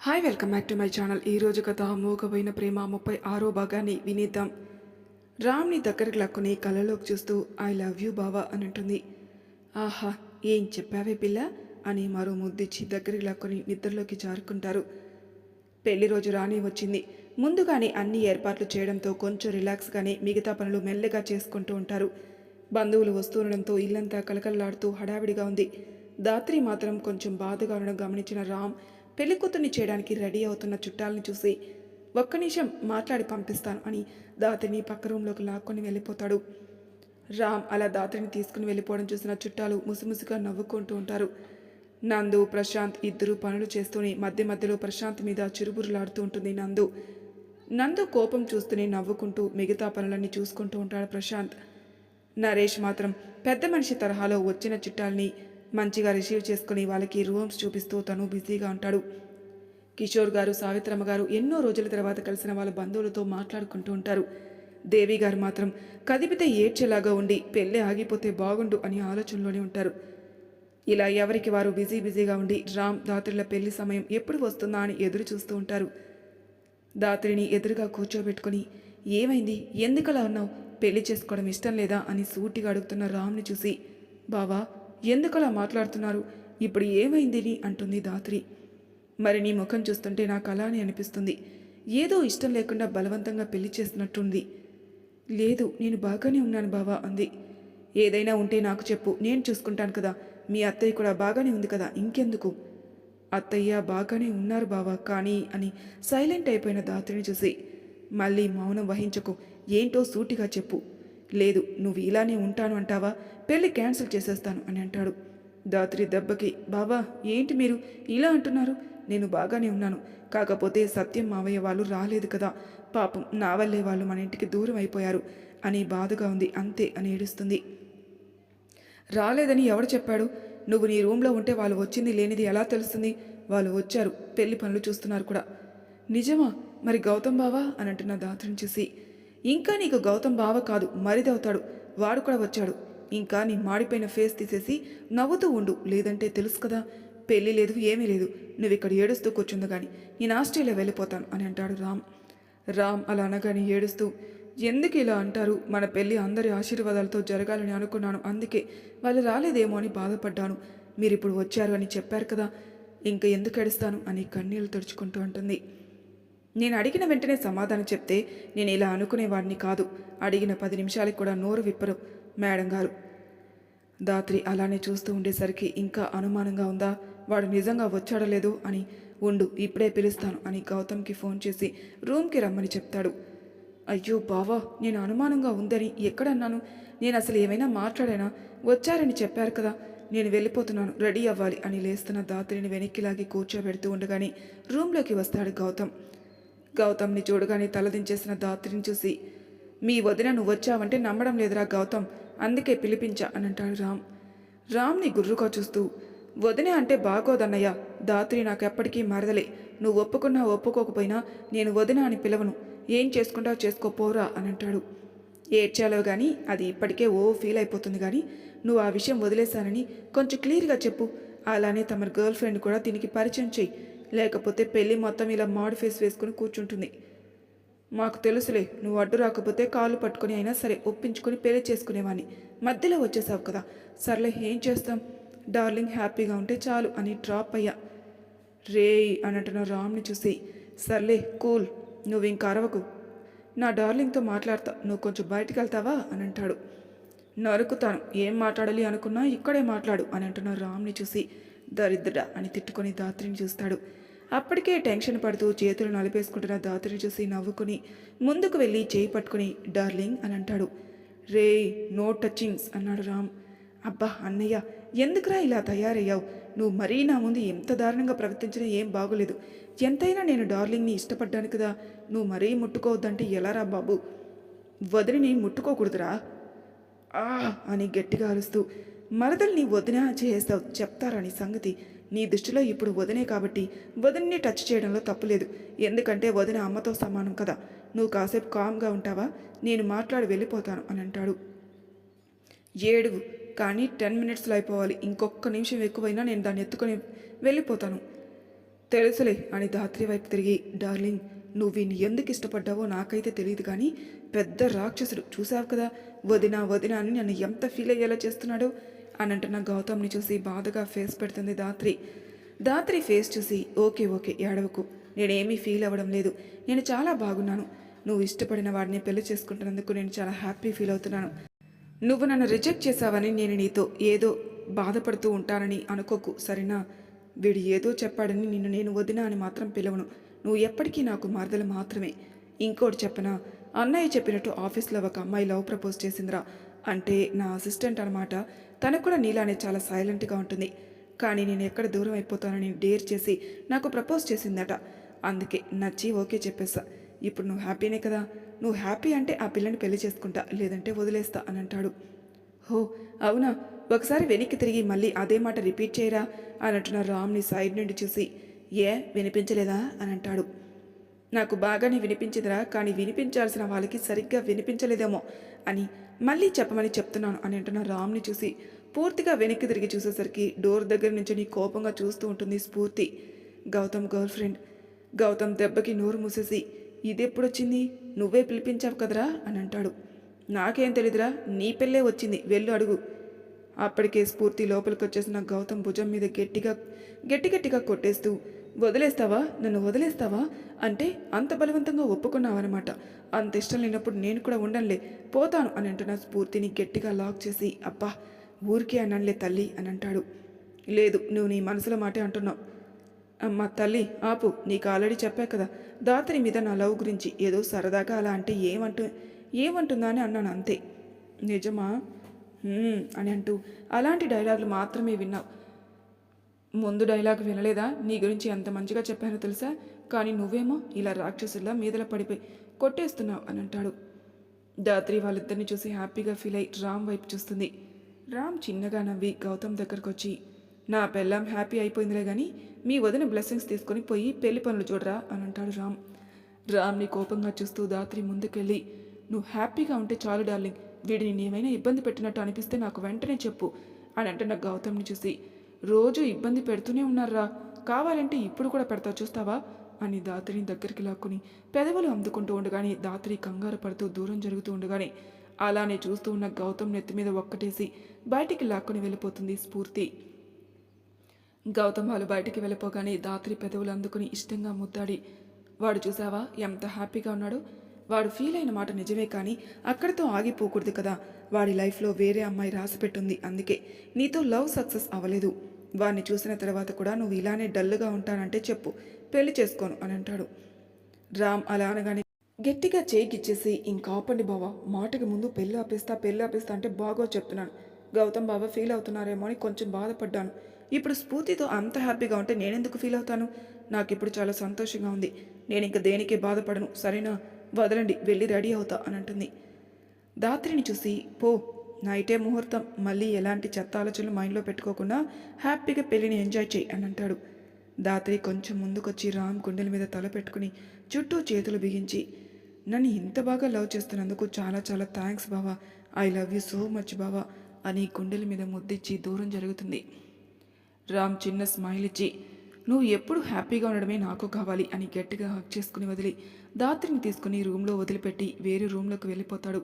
Hi welcome back to my channel ఈ రోజు కథ మూగబోయిన ప్రేమ ముప్పై ఆరో భాగాన్ని వినేద్దాం. రామ్ని దగ్గరికి లాక్కుని కళ్ళలోకి చూస్తూ ఐ లవ్ యూ బావా అని అంటుంది ఆహా ఏం చెప్పావే పిల్ల అని మరో ముద్దిచ్చి దగ్గరికి లాక్కుని నిద్రలోకి జారుకుంటారు. పెళ్ళి రోజు రాణి వచ్చింది. ముందుగానే అన్ని ఏర్పాట్లు చేయడంతో కొంచెం రిలాక్స్గానే మిగతా పనులు మెల్లగా చేసుకుంటూ ఉంటారు. బంధువులు వస్తుండడంతో ఇల్లంతా కలకలలాడుతూ హడావిడిగా ఉంది. దాత్రి మాత్రం కొంచెం బాధగా ఉండడం గమనించిన రామ్ పెళ్ళికూతుర్ని చేయడానికి రెడీ అవుతున్న చుట్టాలని చూసి ఒక్క నిమిషం మాట్లాడి పంపిస్తాను అని దాత్రిని పక్క రూమ్లోకి లాక్కొని వెళ్ళిపోతాడు. రామ్ అలా దాత్రిని తీసుకుని వెళ్ళిపోవడం చూసిన చుట్టాలు ముసిముసిగా నవ్వుకుంటూ ఉంటారు. నందు ప్రశాంత్ ఇద్దరు పనులు చేస్తూనే మధ్య మధ్యలో ప్రశాంత్ మీద చిరుబురులాడుతూ ఉంటుంది నందు. నందు కోపం చూస్తూనే నవ్వుకుంటూ మిగతా పనులన్నీ చూసుకుంటూ ఉంటాడు ప్రశాంత్. నరేష్ మాత్రం పెద్ద మనిషి తరహాలో వచ్చిన చుట్టాలని మంచిగా రిసీవ్ చేసుకుని వాళ్ళకి రూమ్స్ చూపిస్తూ తను బిజీగా ఉంటాడు. కిషోర్ గారు సావిత్రమ్మ గారు ఎన్నో రోజుల తర్వాత కలిసిన వాళ్ళ బంధువులతో మాట్లాడుకుంటూ ఉంటారు. దేవి గారు మాత్రం కదిపితే ఏడ్చేలాగా ఉండి పెళ్ళి ఆగిపోతే బాగుండు అని ఆలోచనలోనే ఉంటారు. ఇలా ఎవరికి వారు బిజీ బిజీగా ఉండి రామ్ దాత్రిల పెళ్ళి సమయం ఎప్పుడు వస్తుందా అని ఎదురు చూస్తూ ఉంటారు. దాత్రిని ఎదురుగా కూర్చోబెట్టుకుని ఏమైంది? ఎందుకలా ఉన్నావు? పెళ్ళి చేసుకోవడం ఇష్టం లేదా? అని సూటిగా అడుగుతున్న రామ్ని చూసి బావా ఎందుకలా మాట్లాడుతున్నారు? ఇప్పుడు ఏమైందిని? అంటుంది దాత్రి. మరి నీ ముఖం చూస్తుంటే నాకు అలానే అనిపిస్తుంది. ఏదో ఇష్టం లేకుండా బలవంతంగా పెళ్ళి చేస్తున్నట్టుంది. లేదు నేను బాగానే ఉన్నాను బావా అంది. ఏదైనా ఉంటే నాకు చెప్పు నేను చూసుకుంటాను కదా. మీ అత్తయ్య కూడా బాగానే ఉంది కదా ఇంకెందుకు? అత్తయ్య బాగానే ఉన్నారు బావా కానీ అని సైలెంట్ అయిపోయిన దాత్రిని చూసి మళ్ళీ మౌనం వహించకు ఏంటో సూటిగా చెప్పు. లేదు నువ్వు ఇలానే ఉంటాను అంటావా? పెళ్ళి క్యాన్సిల్ చేసేస్తాను అని అంటాడు. దాత్రి దెబ్బకి బావా ఏంటి మీరు ఇలా అంటున్నారు? నేను బాగానే ఉన్నాను. కాకపోతే సత్యం మావయ్య వాళ్ళు రాలేదు కదా. పాపం నా వల్లే వాళ్ళు మన ఇంటికి దూరం అయిపోయారు అని బాధగా ఉంది. అంతే అని ఏడుస్తుంది. రాలేదని ఎవడు చెప్పాడు? నువ్వు నీ రూమ్లో ఉంటే వాళ్ళు వచ్చింది లేనిది ఎలా తెలుస్తుంది? వాళ్ళు వచ్చారు పెళ్ళి పనులు చూస్తున్నారు కూడా. నిజమా? మరి గౌతమ్ బావా? అని అంటున్న దాత్రిని చూసి ఇంకా నీకు గౌతమ్ బావ కాదు మరిదవుతాడు వాడు కూడా వచ్చాడు. ఇంకా నీ మాడిపోయిన ఫేస్ తీసేసి నవ్వుతూ ఉండు లేదంటే తెలుసు కదా పెళ్ళి లేదు ఏమీ లేదు. నువ్వు ఇక్కడ ఏడుస్తూ కూర్చుంది కానీ నేను ఆస్ట్రేలియా వెళ్ళిపోతాను అని అంటాడు రామ్. రామ్ అలా అనగానే ఏడుస్తూ ఎందుకు ఇలా అంటారు? మన పెళ్ళి అందరి ఆశీర్వాదాలతో జరగాలని అనుకున్నాను అందుకే వాళ్ళు రాలేదేమో అని బాధపడ్డాను. మీరు ఇప్పుడు వచ్చారు అని చెప్పారు కదా ఇంకా ఎందుకు ఏడుస్తాను? అని కన్నీళ్ళు తుడుచుకుంటూ ఉంటుంది నేను అడిగిన వెంటనే సమాధానం చెప్తే నేను ఇలా అనుకునేవాడిని కాదు. అడిగిన పది నిమిషాలకు కూడా నోరు విప్పరు మేడం గారు. దాత్రి అలానే చూస్తూ ఉండేసరికి ఇంకా అనుమానంగా ఉందా? వాడు నిజంగా వచ్చాడో లేదో అని. ఉండు ఇప్పుడే పిలుస్తాను అని గౌతమ్కి ఫోన్ చేసి రూమ్కి రమ్మని చెప్తాడు. అయ్యో బావా నేను అనుమానంగా ఉందని ఎక్కడన్నాను? నేను అసలు ఏమైనా మాట్లాడానా? వచ్చారని చెప్పారు కదా నేను వెళ్ళిపోతున్నాను రెడీ అవ్వాలి అని లేస్తున్న దాత్రిని వెనక్కిలాగి కూర్చోబెడుతూ ఉండగానే రూమ్లోకి వస్తాడు గౌతమ్. గౌతమ్ని చూడగానే తలదించేసిన దాత్రిని చూసి మీ వదిన నువ్వు వచ్చావంటే నమ్మడం లేదురా గౌతమ్ అందుకే పిలిపించా అని అంటాడు రామ్. రామ్ని గుర్రుగా చూస్తూ వదిన అంటే బాగోదన్నయ్య దాత్రి నాకెప్పటికీ మరదలే. నువ్వు ఒప్పుకున్నా ఒప్పుకోకపోయినా నేను వదిన అని పిలవను. ఏం చేసుకుంటావు చేసుకోపోరా అని అంటాడు. ఏడ్చాలో కానీ అది ఇప్పటికే ఓ ఫీల్ అయిపోతుంది కానీ నువ్వు ఆ విషయం వదిలేశానని కొంచెం క్లియర్గా చెప్పు. అలానే తమ గర్ల్ ఫ్రెండ్ కూడా దీనికి పరిచయం చెయ్యి లేకపోతే పెళ్ళి మొత్తం ఇలా మాడు ఫేస్ వేసుకుని కూర్చుంటుంది. మాకు తెలుసులే నువ్వు అడ్డు రాకపోతే కాళ్ళు పట్టుకొని అయినా సరే ఒప్పించుకొని పెళ్ళి చేసుకునేవాని మధ్యలో వచ్చేసావు కదా సర్లే ఏం చేస్తాం? డార్లింగ్ హ్యాపీగా ఉంటే చాలు అని డ్రాప్ అయ్యా. రే అని రామ్ని చూసి సర్లే కూల్ నువ్వు ఇంక అరవకు. నా డార్లింగ్తో మాట్లాడతా నువ్వు కొంచెం బయటికి వెళ్తావా? అని అంటాడు. నరుకుతాను ఏం మాట్లాడాలి అనుకున్నా ఇక్కడే మాట్లాడు అని అంటున్న రామ్ని చూసి దరిద్ర అని తిట్టుకొని దాత్రిని చూస్తాడు. అప్పటికే టెన్షన్ పడుతూ చేతులు నలిపేసుకుంటున్న దాత్రిని చూసి నవ్వుకుని ముందుకు వెళ్ళి చేయి పట్టుకుని డార్లింగ్ అని అంటాడు. రే నో టచింగ్స్ అన్నాడు రామ్. అబ్బా అన్నయ్య ఎందుకురా ఇలా తయారయ్యావు? నువ్వు మరీ నా ముందు ఎంత దారుణంగా ప్రవర్తించినా ఏం బాగోలేదు. ఎంతైనా నేను డార్లింగ్ని ఇష్టపడ్డాను కదా నువ్వు మరీ ముట్టుకోవద్దంటే ఎలారా బాబు? వదిలిని ముట్టుకోకూడదురా. ఆ అని గట్టిగా అరుస్తూ మరదల్ని వదిన చేస్తావు చెప్తారని సంగతి నీ దృష్టిలో ఇప్పుడు వదినే కాబట్టి వదిన్ని టచ్ చేయడంలో తప్పులేదు. ఎందుకంటే వదిన అమ్మతో సమానం కదా. నువ్వు కాసేపు కామ్గా ఉంటావా? నేను మాట్లాడి వెళ్ళిపోతాను అని అంటాడు. ఏడుగు. కానీ టెన్ మినిట్స్లో అయిపోవాలి. ఇంకొక నిమిషం ఎక్కువైనా నేను దాన్ని ఎత్తుకొని వెళ్ళిపోతాను. తెలుసులే అని ధాత్రి వైపు తిరిగి డార్లింగ్ నువ్వు వీని ఎందుకు ఇష్టపడ్డావో నాకైతే తెలియదు కానీ పెద్ద రాక్షసుడు. చూసావు కదా? వదినా వదినా అని నన్ను ఎంత ఫీల్ అయ్యేలా చేస్తున్నాడో? అని అంటున్న గౌతమ్ని చూసి బాధగా ఫేస్ పెడుతుంది ధాత్రి. ధాత్రి ఫేస్ చూసి ఓకే ఓకే ఏడవకు. నేనేమీ ఫీల్ అవ్వడం లేదు. నేను చాలా బాగున్నాను. నువ్వు ఇష్టపడిన వాడిని పెళ్ళి చేసుకుంటున్నందుకు నేను చాలా హ్యాపీ ఫీల్ అవుతున్నాను. నువ్వు నన్ను రిజెక్ట్ చేశావని నేను నీతో ఏదో బాధపడుతూ ఉంటానని అనుకోకు సరేనా? వీడు ఏదో చెప్పాడని నిన్ను నేను వదినా అని మాత్రం పిలవను. నువ్వు ఎప్పటికీ నాకు మార్దలు మాత్రమే. ఇంకోటి చెప్పనా? అన్నయ్య చెప్పినట్టు ఆఫీస్లో ఒక అమ్మాయి లవ్ ప్రపోజ్ చేసిందిరా. అంటే నా అసిస్టెంట్ అనమాట తనకు కూడా నీలానే చాలా సైలెంట్గా ఉంటుంది. కానీ నేను ఎక్కడ దూరం అయిపోతానని డేర్ చేసి నాకు ప్రపోజ్ చేసిందట. అందుకే నచ్చి ఓకే చెప్పేసా. ఇప్పుడు నువ్వు హ్యాపీనే కదా? నువ్వు హ్యాపీ అంటే ఆ పిల్లని పెళ్ళి చేసుకుంటా లేదంటే వదిలేస్తా అని అంటాడు. హో అవునా? ఒకసారి వెనక్కి తిరిగి మళ్ళీ అదే మాట రిపీట్ చేయరా? అని అంటున్న రామ్ని సైడ్ నుండి చూసి ఏ వినిపించలేదా? అని అంటాడు. నాకు బాగానే వినిపించిందిరా కానీ వినిపించాల్సిన వాళ్ళకి సరిగ్గా వినిపించలేదేమో అని మళ్ళీ చెప్పమని చెప్తున్నాను అని అంటున్న రామ్ని చూసి పూర్తిగా వెనక్కి తిరిగి చూసేసరికి డోర్ దగ్గర నుంచి నీ కోపంగా చూస్తూ ఉంటుంది స్ఫూర్తి. Gautam girl friend. గౌతమ్ దెబ్బకి నోరు మూసేసి ఇదెప్పుడొచ్చింది? నువ్వే పిలిపించావు కదరా? అని అంటాడు. నాకేం తెలీదురా నీ పెళ్ళే వచ్చింది వెళ్ళు అడుగు. అప్పటికే స్ఫూర్తి లోపలికి వచ్చేసిన గౌతమ్ భుజం మీద గట్టిగా గట్టి గట్టిగా కొట్టేస్తూ వదిలేస్తావా? నన్ను వదిలేస్తావా? అంటే అంత బలవంతంగా ఒప్పుకున్నావన్నమాట. అంత ఇష్టం లేనప్పుడు నేను కూడా ఉండనులే పోతాను అని అంటున్న స్ఫూర్తిని గట్టిగా లాక్ చేసి అబ్బా ఊరికే అనలే తల్లి అని అంటాడు. లేదు నువ్వు నీ మనసులో మాటే అంటున్నావు. అమ్మ తల్లి ఆపు నీకు ఆల్రెడీ చెప్పా కదా దాతరి మీద నా లవ్ గురించి ఏదో సరదాగా అలా అంటే ఏమంటు ఏమంటుందా అని అన్నాను అంతే. నిజమా? అని అంటూ అలాంటి డైలాగులు మాత్రమే విన్నావు. ముందు డైలాగ్ వినలేదా? నీ గురించి ఎంత మంచిగా చెప్పానో తెలుసా? కానీ నువ్వేమో ఇలా రాక్షసుల్లా మీదల పడిపోయి కొట్టేస్తున్నావు అని అంటాడు. దాత్రి వాళ్ళిద్దరిని చూసి హ్యాపీగా ఫీల్ అయి రామ్ వైపు చూస్తుంది. రామ్ చిన్నగా నవ్వి గౌతమ్ దగ్గరకు వచ్చి నా పెళ్ళాం హ్యాపీ అయిపోయిందిలే కానీ మీ వదిన బ్లెస్సింగ్స్ తీసుకొని పోయి పెళ్ళి పనులు చూడరా అని అంటాడు రామ్. రామ్ని కోపంగా చూస్తూ దాత్రి ముందుకెళ్ళి నువ్వు హ్యాపీగా ఉంటే చాలు డార్లింగ్ వీడిని ఏమైనా ఇబ్బంది పెట్టినట్టు అనిపిస్తే నాకు వెంటనే చెప్పు అని అంటున్న గౌతమ్ని చూసి రోజు ఇబ్బంది పెడుతూనే ఉన్నారా? కావాలంటే ఇప్పుడు కూడా పెడతా చూస్తావా? అని దాత్రిని దగ్గరికి లాక్కుని పెదవులు అందుకుంటూ ఉండగానే దాత్రి కంగారు పడుతూ దూరం జరుగుతూ ఉండగానే అలానే చూస్తూ ఉన్న గౌతమ్ నెత్తి మీద ఒక్కటేసి బయటికి లాక్కుని వెళ్ళిపోతుంది స్ఫూర్తి. గౌతమ్ వాళ్ళు బయటికి వెళ్ళిపోగానే దాత్రి పెదవులు అందుకుని ఇష్టంగా ముద్దాడి వాడు చూసావా ఎంత హ్యాపీగా ఉన్నాడు. వాడు ఫీల్ అయిన మాట నిజమే కానీ అక్కడితో ఆగిపోకూడదు కదా. వాడి లైఫ్లో వేరే అమ్మాయి రాసిపెట్టుంది. అందుకే నీతో లవ్ సక్సెస్ అవ్వలేదు. వాడిని చూసిన తర్వాత కూడా నువ్వు ఇలానే డల్గా ఉంటానంటే చెప్పు. పెళ్ళి చేసుకోను అని అంటాడు. రామ్ అలా అనగానే గట్టిగా చేయికిచ్చేసి ఇంకా ఆపండి బావా. మాటకి ముందు పెళ్ళి ఆపేస్తా పెళ్ళి ఆపేస్తా అంటే బాగో చెప్తున్నాను. గౌతమ్ బాబా ఫీల్ అవుతున్నారేమో అని కొంచెం బాధపడ్డాను. ఇప్పుడు స్ఫూర్తితో అంత హ్యాపీగా ఉంటే నేనెందుకు ఫీల్ అవుతాను? నాకు ఇప్పుడు చాలా సంతోషంగా ఉంది. నేను ఇంక దేనికి బాధపడను. సరేనా? వదలండి వెళ్ళి రెడీ అవుతా అని అంటుంది. దాత్రిని చూసి పో నైటే ముహూర్తం మళ్ళీ ఎలాంటి చెత్త ఆలోచనలు మైండ్లో పెట్టుకోకుండా హ్యాపీగా పెళ్ళిని ఎంజాయ్ చేయి అని అంటాడు. దాత్రి కొంచెం ముందుకొచ్చి రామ్ గుండెల మీద తల పెట్టుకుని చుట్టూ చేతులు బిగించి నన్ను ఇంత బాగా లవ్ చేస్తున్నందుకు చాలా చాలా థ్యాంక్స్ బావా. I love you so much బావా అని గుండెల మీద ముద్దిచ్చి దూరం జరుగుతుంది. రామ్ చిన్న స్మైల్ ఇచ్చి నువ్వు ఎప్పుడు హ్యాపీగా ఉండడమే నాకు కావాలి అని గట్టిగా హక్ చేసుకుని వదిలి దాత్రిని తీసుకుని రూమ్లో వదిలిపెట్టి వేరే రూమ్లోకి వెళ్ళిపోతాడు.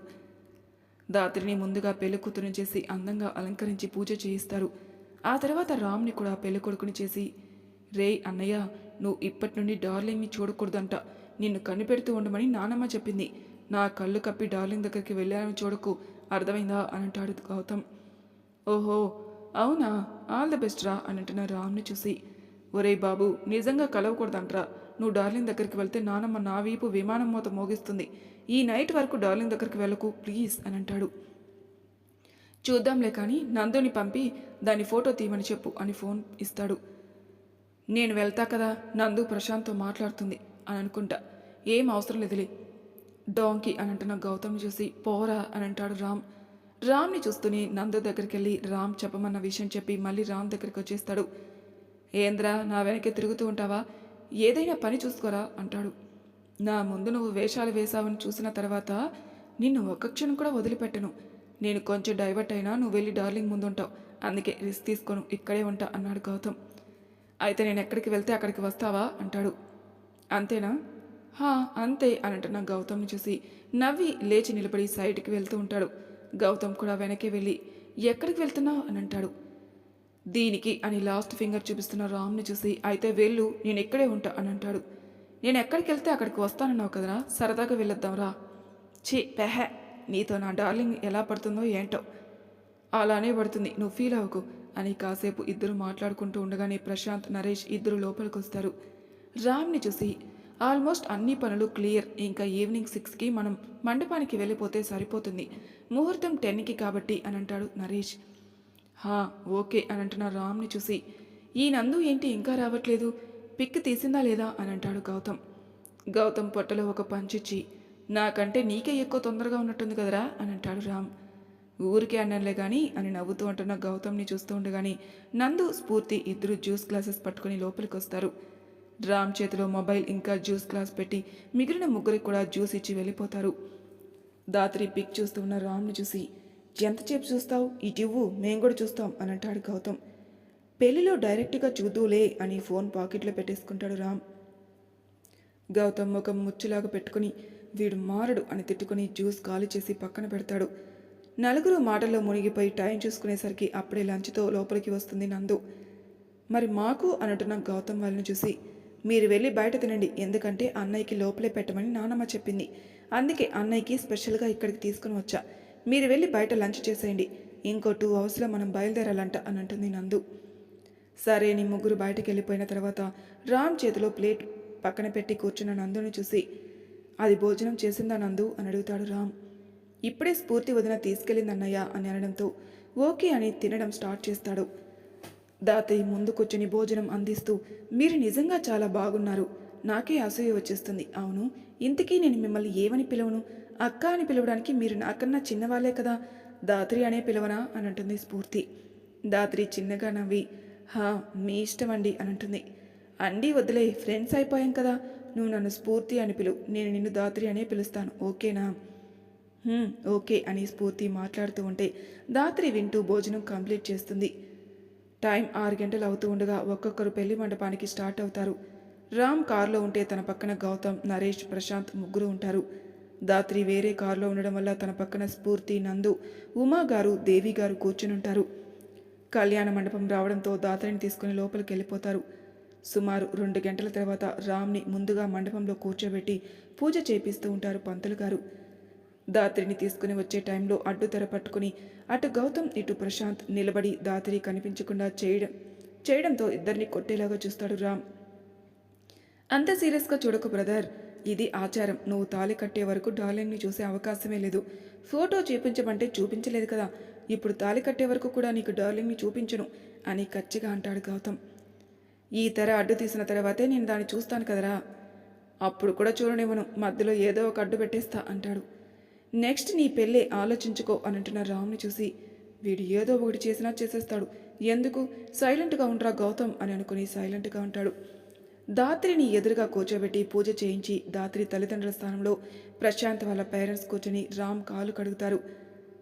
దాత్రిని ముందుగా పెళ్ళికూతురుని చేసి అందంగా అలంకరించి పూజ చేయిస్తారు. ఆ తర్వాత రామ్ని కూడా పెళ్ళికొడుకుని చేసి రే అన్నయ్య నువ్వు ఇప్పటి నుండి డార్లింగ్ని చూడకూడదంట. నిన్ను కనిపెడుతూ ఉండమని నానమ్మ చెప్పింది. నా కళ్ళు కప్పి డార్లింగ్ దగ్గరికి వెళ్ళాలని చూడకు. అర్థమైందా? అని అంటాడు గౌతమ్. ఓహో అవునా? ఆల్ ద బెస్ట్ రా అని అంటున్న రామ్ని చూసి ఒరేయ్ బాబు నిజంగా కలవకూడదంట్రా. నువ్వు డార్లింగ్ దగ్గరికి వెళ్తే నానమ్మ నా వీపు విమానం మూత మోగిస్తుంది. ఈ నైట్ వరకు డార్లింగ్ దగ్గరికి వెళ్ళకు ప్లీజ్ అని అంటాడు. చూద్దాంలే కానీ నందుని పంపి దాని ఫోటో తీయమని చెప్పు అని ఫోన్ ఇస్తాడు. నేను వెళ్తా కదా నందు ప్రశాంత్తో మాట్లాడుతుంది అని అనుకుంటా. ఏం అవసరం లేదులే. డాంకి అని అంటున్న గౌతమ్ చూసి పోరా అని అంటాడు రామ్. రామ్ని చూస్తూనే నందు దగ్గరికి వెళ్ళి రామ్ చెప్పమన్న విషయం చెప్పి మళ్ళీ రామ్ దగ్గరికి వచ్చేస్తాడు. ఏంద్రా నా వెనక్కి తిరుగుతూ ఉంటావా? ఏదైనా పని చూసుకోరా అంటాడు. నా ముందు నువ్వు వేషాలు వేశావని చూసిన తర్వాత నిన్ను ఒక్క క్షణం కూడా వదిలిపెట్టను. నేను కొంచెం డైవర్ట్ అయినా నువ్వు వెళ్ళి డార్లింగ్ ముందుంటావు. అందుకే రిస్క్ తీసుకోను ఇక్కడే ఉంటా అన్నాడు గౌతమ్. అయితే నేను ఎక్కడికి వెళ్తే అక్కడికి వస్తావా అంటాడు. అంతేనా? హా అంతే అని అంటున్న గౌతమ్ని చూసి నవ్వి లేచి నిలబడి సైడ్కి వెళ్తూ ఉంటాడు. గౌతమ్ కూడా వెనక్కి వెళ్ళి ఎక్కడికి వెళ్తున్నావు అని అంటాడు. దీనికి అని లాస్ట్ ఫింగర్ చూపిస్తున్న రామ్ని చూసి అయితే వెళ్ళు నేను ఇక్కడే ఉంటా అని అంటాడు. నేను ఎక్కడికి వెళ్తే అక్కడికి వస్తానన్నావు కదరా సరదాగా వెళ్ళొద్దాంరా ఛీ పెహె నీతో నా డార్లింగ్ ఎలా పడుతుందో ఏంటో. అలానే పడుతుంది నువ్వు ఫీల్ అవ్వకు అని కాసేపు ఇద్దరు మాట్లాడుకుంటూ ఉండగానే ప్రశాంత్ నరేష్ ఇద్దరు లోపలికి వస్తారు. రామ్ని చూసి ఆల్మోస్ట్ అన్ని పనులు క్లియర్ ఇంకా ఈవినింగ్ సిక్స్కి మనం మండపానికి వెళ్ళిపోతే సరిపోతుంది. ముహూర్తం టెన్కి కాబట్టి అని అంటాడు నరేష్. హా ఓకే అని అంటున్న రామ్ని చూసి ఈ నందు ఏంటి ఇంకా రావట్లేదు? పిక్ తీసిందా లేదా? అని అంటాడు గౌతమ్. గౌతమ్ పొట్టలో ఒక పంచిచ్చి నాకంటే నీకే ఎక్కువ తొందరగా ఉన్నట్టుంది కదరా? అని అంటాడు రామ్. ఊరికే అన్నలే కానీ అని నవ్వుతూ అంటున్న గౌతమ్ని చూస్తూ ఉండగానే నందు స్ఫూర్తి ఇద్దరు జ్యూస్ గ్లాసెస్ పట్టుకుని లోపలికి వస్తారు రామ్ చేతిలో మొబైల్ ఇంకా జ్యూస్ గ్లాస్ పెట్టి మిగిలిన ముగ్గురికి కూడా జ్యూస్ ఇచ్చి వెళ్ళిపోతారు. దాత్రి పిక్ చూస్తూ ఉన్న రామ్ని చూసి ఎంతసేపు చూస్తావు? ఇటివ్వు మేము కూడా చూస్తాం అని అంటాడు గౌతమ్. పెళ్ళిలో డైరెక్ట్గా చూద్దులే అని ఫోన్ పాకెట్లో పెట్టేసుకుంటాడు రామ్. గౌతమ్ ముఖం ముచ్చులాగా పెట్టుకుని వీడు మారడు అని తిట్టుకుని జ్యూస్ ఖాళీ చేసి పక్కన పెడతాడు. నలుగురు మాటల్లో మునిగిపోయి టైం చూసుకునేసరికి అప్పుడే లంచ్తో లోపలికి వస్తుంది నందు. మరి మాకు అనటున్న గౌతమ్ వాళ్ళని చూసి మీరు వెళ్ళి బయట తినండి ఎందుకంటే అన్నయ్యకి లోపలే పెట్టమని నానమ్మ చెప్పింది. అందుకే అన్నయ్యకి స్పెషల్గా ఇక్కడికి తీసుకుని వచ్చా. మీరు వెళ్ళి బయట లంచ్ చేసేయండి. ఇంకో టూ అవర్స్లో మనం బయలుదేరాలంట అని అంటుంది నందు. సరే నీ ముగ్గురు బయటకు వెళ్ళిపోయిన తర్వాత రామ్ చేతిలో ప్లేట్ పక్కన పెట్టి కూర్చున్న నందుని చూసి అది భోజనం చేసిందా నందు? అని అడుగుతాడు రామ్. ఇప్పుడే స్ఫూర్తి వదిన తీసుకెళ్ళిందన్నయ్య అని అనడంతో ఓకే అని తినడం స్టార్ట్ చేస్తాడు. దాతయ్య ముందుకొచ్చుని భోజనం అందిస్తూ మీరు నిజంగా చాలా బాగున్నారు. నాకే అసూయ వచ్చేస్తుంది. అవును ఇంతకీ నేను మిమ్మల్ని ఏమని పిలవను? అక్క అని పిలవడానికి మీరు నాకన్నా చిన్నవాళ్ళే కదా. దాత్రి అనే పిలవనా? అని అంటుంది స్ఫూర్తి. దాత్రి చిన్నగా నవ్వి హా మీ ఇష్టం అండి అని అంటుంది. అండి వదిలే ఫ్రెండ్స్ అయిపోయాం కదా. నువ్వు నన్ను స్ఫూర్తి అని పిలువు. నేను నిన్ను దాత్రి అనే పిలుస్తాను. ఓకేనా? ఓకే అని స్ఫూర్తి మాట్లాడుతూ ఉంటే దాత్రి వింటూ భోజనం కంప్లీట్ చేస్తుంది. టైం ఆరు గంటలు అవుతూ ఉండగా ఒక్కొక్కరు పెళ్ళి మండపానికి స్టార్ట్ అవుతారు. రామ్ కారులో ఉంటే తన పక్కన గౌతమ్ నరేష్ ప్రశాంత్ ముగ్గురు ఉంటారు. దాత్రి వేరే కారులో ఉండడం వల్ల తన పక్కన స్ఫూర్తి నందు ఉమా గారు దేవి గారు కూర్చునుంటారు. కళ్యాణ మండపం రావడంతో దాత్రిని తీసుకుని లోపలికి వెళ్ళిపోతారు. సుమారు రెండు గంటల తర్వాత రామ్ని ముందుగా మండపంలో కూర్చోబెట్టి పూజ చేపిస్తూ ఉంటారు పంతులు గారు. దాత్రిని తీసుకుని వచ్చే టైంలో అడ్డు తెర పట్టుకుని అటు గౌతమ్ ఇటు ప్రశాంత్ నిలబడి దాత్రి కనిపించకుండా చేయడం చేయడంతో ఇద్దరిని కొట్టేలాగా చూస్తాడు రామ్. అంత సీరియస్గా చూడకు బ్రదర్. ఇది ఆచారం. నువ్వు తాళి కట్టే వరకు డార్లింగ్ని చూసే అవకాశమే లేదు. ఫోటో చూపించమంటే చూపించలేదు కదా. ఇప్పుడు తాళి కట్టే వరకు కూడా నీకు డార్లింగ్ని చూపించను అని కచ్చిగా అంటాడు గౌతమ్. ఈ తెర అడ్డు తీసిన తర్వాతే నేను దాన్ని చూస్తాను కదరా. అప్పుడు కూడా చూడనివ్వను. మధ్యలో ఏదో ఒక అడ్డు పెట్టేస్తా అంటాడు. నెక్స్ట్ నీ పెళ్ళే ఆలోచించుకో అని అంటున్న రామ్ని చూసి వీడు ఏదో ఒకటి చేసినా చేసేస్తాడు. ఎందుకు? సైలెంట్గా ఉండరా గౌతమ్ అని అనుకుని సైలెంట్గా ఉంటాడు. దాత్రిని ఎదురుగా కూర్చోబెట్టి పూజ చేయించి దాత్రి తల్లిదండ్రుల స్థానంలో ప్రశాంత్ వాళ్ళ పేరెంట్స్ కూర్చొని రామ్ కాలు కడుగుతారు.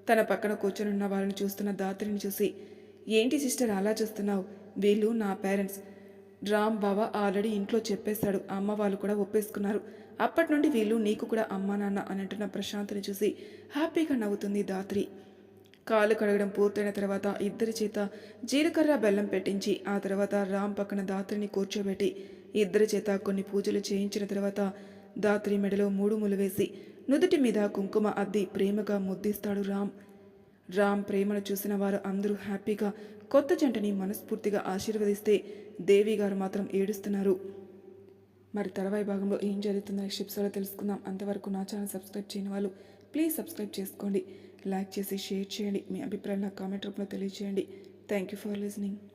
తన పక్కన కూర్చొనున్న వాళ్ళని చూస్తున్న దాత్రిని చూసి ఏంటి సిస్టర్ అలా చూస్తున్నావు? వీళ్ళు నా పేరెంట్స్ రామ్ బావ ఆల్రెడీ ఇంట్లో చెప్పేశాడు అమ్మ వాళ్ళు కూడా ఒప్పేసుకున్నారు. అప్పటి నుండి వీళ్ళు నీకు కూడా అమ్మా నాన్న అని అంటున్న ప్రశాంత్ని చూసి హ్యాపీగా నవ్వుతుంది దాత్రి. కాలు కడగడం పూర్తయిన తర్వాత ఇద్దరి చేత జీలకర్ర బెల్లం పెట్టించి ఆ తర్వాత రామ్ పక్కన దాత్రిని కూర్చోబెట్టి ఇద్దరి చేత కొన్ని పూజలు చేయించిన తర్వాత దాత్రి మెడలో మూడు ములవేసి నుదుటి మీద కుంకుమ అద్ది ప్రేమగా ముద్దిస్తాడు రామ్. రామ్ ప్రేమను చూసిన వారు అందరూ హ్యాపీగా కొత్త జంటని మనస్ఫూర్తిగా ఆశీర్వదిస్తే దేవి గారు మాత్రం ఏడుస్తున్నారు. మరి తర్వాయి భాగంలో ఏం జరుగుతుందో నెక్స్ట్ ఎపిసోడ్లో తెలుసుకుందాం. అంతవరకు నా ఛానల్ సబ్స్క్రైబ్ చేయని వాళ్ళు ప్లీజ్ సబ్స్క్రైబ్ చేసుకోండి. లైక్ చేసి షేర్ చేయండి. మీ అభిప్రాయాలు నాకు కామెంట్ రూపంలో తెలియజేయండి థ్యాంక్ యూ ఫర్ లిసనింగ్